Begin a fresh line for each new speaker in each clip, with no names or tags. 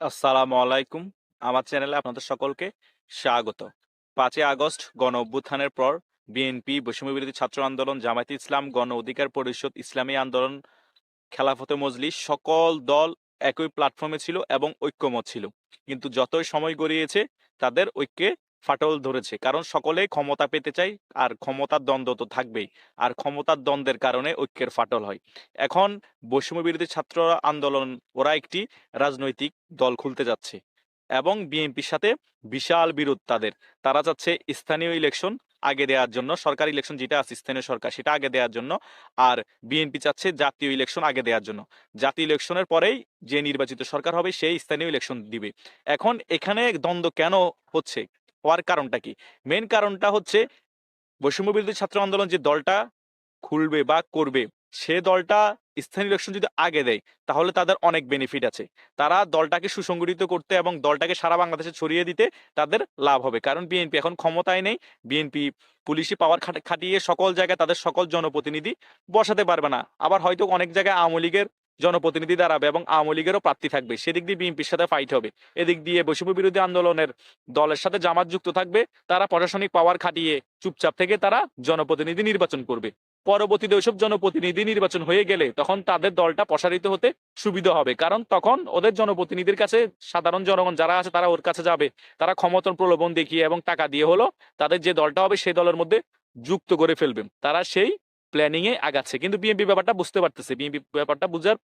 আসসালামু আলাইকুম। আমার চ্যানেলে আপনাদের সকলকে স্বাগত। পাঁচই আগস্ট গণ অভ্যুত্থানের পর বিএনপি বৈষম্য বিরোধী ছাত্র আন্দোলন, জামায়াতে ইসলাম, গণ অধিকার পরিষদ, ইসলামী আন্দোলন, খেলাফতে মজলিস সকল দল একই প্ল্যাটফর্মে ছিল এবং ঐক্যমত ছিল। কিন্তু যতই সময় গড়িয়েছে, তাদের ঐক্যে ফাটল ধরেছে। কারণ সকলেই ক্ষমতা পেতে চাই আর ক্ষমতার দ্বন্দ্ব তো থাকবেই। আর ক্ষমতার দ্বন্দ্বের কারণে ঐক্যের ফাটল হয়। এখন বৈষম্য বিরোধী ছাত্র আন্দোলন, ওরা একটি রাজনৈতিক দল খুলতে যাচ্ছে। এবং বিএনপির সাথে বিশাল বিরোধ তাদের। তারা চাচ্ছে স্থানীয় ইলেকশন আগে দেওয়ার জন্য, সরকারি ইলেকশন যেটা আছে, স্থানীয় সরকার সেটা আগে দেওয়ার জন্য। আর বিএনপি চাচ্ছে জাতীয় ইলেকশন আগে দেওয়ার জন্য। জাতীয় ইলেকশনের পরেই যে নির্বাচিত সরকার হবে, সেই স্থানীয় ইলেকশন দিবে। এখন এখানে দ্বন্দ্ব কেন হচ্ছে? হওয়ার কারণটা কি? মেন কারণটা হচ্ছে বৈষম্য বিরোধী ছাত্র আন্দোলন যে দলটা খুলবে বা করবে, সে দলটা স্থানীয় ইলেকশন যদি আগে দেয়, তাহলে তাদের অনেক বেনিফিট আছে। তারা দলটাকে সুসংগঠিত করতে এবং দলটাকে সারা বাংলাদেশে ছড়িয়ে দিতে তাদের লাভ হবে। কারণ বিএনপি এখন ক্ষমতায় নেই, বিএনপি পুলিশি পাওয়ার খাটিয়ে সকল জায়গায় তাদের সকল জনপ্রতিনিধি বসাতে পারবে না। আবার হয়তো অনেক জায়গায় আওয়ামী লীগের জনপ্রতিনিধি দাঁড়াবে এবং আওয়ামী লীগেরও প্রার্থী থাকবে। সেদিক দিয়ে বিএনপির সাথে ফাইট হবে। এদিক দিয়ে বৈষম্য বিরোধী আন্দোলনের দলের সাথে জামাত যুক্ত থাকবে। তারা প্রশাসনিক পাওয়ার খাটিয়ে চুপচাপ থেকে তারা জনপ্রতিনিধি নির্বাচন করবে। পরবর্তীতে ওইসব জনপ্রতিনিধি নির্বাচন হয়ে গেলে তখন তাদের দলটা প্রসারিত হতে সুবিধা হবে। কারণ তখন ওদের জনপ্রতিনিধির কাছে সাধারণ জনগণ যারা আছে তারা ওর কাছে যাবে। তারা ক্ষমতার প্রলোভন দেখিয়ে এবং টাকা দিয়ে হলো তাদের যে দলটা হবে সেই দলের মধ্যে যুক্ত করে ফেলবে। তারা সেই প্ল্যানিং এ আগাচ্ছে। কিন্তু বিএনপি ব্যাপারটা বুঝতে পারতেছে। বিএনপি ব্যাপারটা বুঝার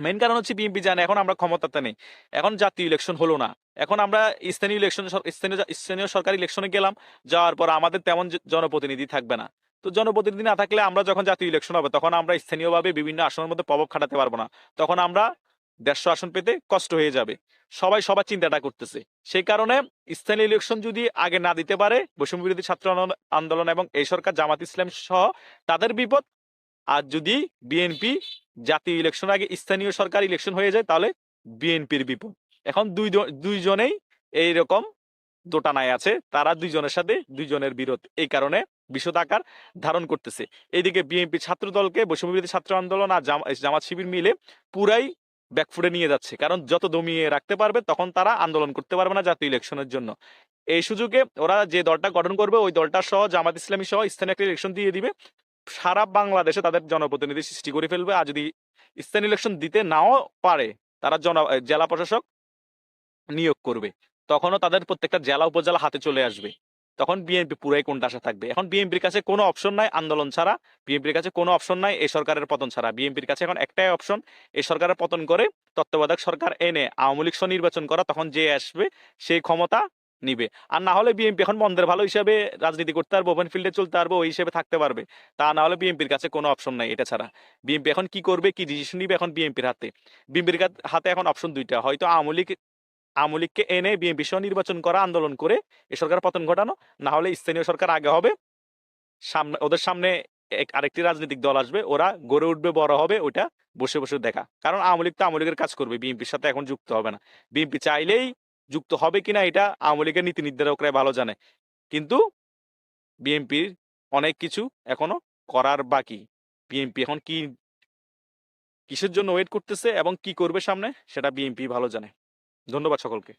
মেন কারণ হচ্ছে বিএনপি জানে, এখন আমরা ক্ষমতাতে নেই। এখন জাতীয় ইলেকশন হলো না। এখন আমরা স্থানীয় ইলেকশন স্থানীয় স্থানীয় সরকারি ইলেকশনে গেলাম, যাওয়ার পর আমাদের তেমন জনপ্রতিনিধি থাকবে না। তো জনপ্রতিনিধি না থাকলে আমরা যখন জাতীয় ইলেকশন হবে, তখন আমরা স্থানীয়ভাবে বিভিন্ন আসনের মধ্যে প্রভাব খাটাতে পারব না। তখন আমরা দেড়শো আসন পেতে কষ্ট হয়ে যাবে। সবাই সবার চিন্তাটা করতেছে। সেই কারণে স্থানীয় ইলেকশন যদি আগে না দিতে পারে বৈষম্য বিরোধী ছাত্র আন্দোলন- এবং এই সরকার জামাত ইসলাম সহ তাদের বিপদ আর যদি বিএনপি জাতীয় ইলেকশন আগে স্থানীয় সরকার ইলেকশন হয়ে যায়, তাহলে বিএনপির বিপদ এখন দুই দুইজনেই এইরকম দোটানায় আছে। তারা দুইজনের সাথে দুইজনের বিরোধ। এই কারণে বিশদ আকার ধারণ করতেছে। এইদিকে বিএনপি ছাত্র দলকে বৈষম্য বিরোধী ছাত্র আন্দোলন আর জামাত শিবির মিলে পুরাই ব্যাকফুটে নিয়ে যাচ্ছে। কারণ যত দমিয়ে রাখতে পারবে, তখন তারা আন্দোলন করতে পারবে না জাতীয় ইলেকশনের জন্য। এই সুযোগে ওরা যে দলটা গঠন করবে, ওই দলটা সহ জামাত ইসলামী সহ স্থানীয় একটা ইলেকশন দিয়ে দিবে। সারা বাংলাদেশে তাদের জনপ্রতিনিধি সৃষ্টি করে ফেলবে। আর যদি স্থানীয় ইলেকশন দিতে নাও পারে, তারা জন জেলা প্রশাসক নিয়োগ করবে। তখনও তাদের প্রত্যেকটা জেলা উপজেলা হাতে চলে আসবে। তখন বিএনপি পুরাই কোনটা আশা থাকবে? এখন বিএনপির কাছে কোনো অপশন নাই আন্দোলন ছাড়া। বিএনপির কাছে কোনো অপশন নাই এই সরকারের পতন ছাড়া। বিএনপির কাছে এখন একটাই অপশন এই সরকারের পতন করে তত্ত্বাবধায়ক সরকার এনে আওয়ামী লীগ নির্বাচন করা। তখন যে আসবে, সেই ক্ষমতা নিবে। আর না হলে বিএনপি এখন মন্দের ভালো হিসাবে রাজনীতি করতে পারবে ওপেন ফিল্ডে চলতে পারবে, ওই হিসেবে থাকতে পারবে। তা না হলে বিএনপির কাছে কোনো অপশন নাই এটা ছাড়া। বিএনপি এখন কি করবে, কি ডিসিশন নিবে এখন বিএনপির হাতে? বিএনপির হাতে এখন অপশন দুইটা। হয়তো আওয়ামী লীগ, আওয়ামী লীগকে এনে বিএনপি সহ নির্বাচন করা, আন্দোলন করে এ সরকার পতন ঘটানো, না হলে স্থানীয় সরকার আগে হবে, সামনে, ওদের সামনে এক- আরেকটি রাজনৈতিক দল আসবে, ওরা গড়ে উঠবে, বড় হবে ওটা বসে বসে দেখা। কারণ আওয়ামী লীগ তো আওয়ামী লীগের কাজ করবে বিএনপির সাথে এখন যুক্ত হবে না। বিএনপি চাইলেই যুক্ত হবে কিনা এটা আওয়ামী লীগের নীতি নির্ধারকরাই ভালো জানে। কিন্তু বিএনপির অনেক কিছু এখনও করার বাকি। বিএনপি এখন কি কিসের জন্য ওয়েট করতেছে এবং কি করবে সামনে, সেটা বিএনপি ভালো জানে। ধন্যবাদ সকলকে।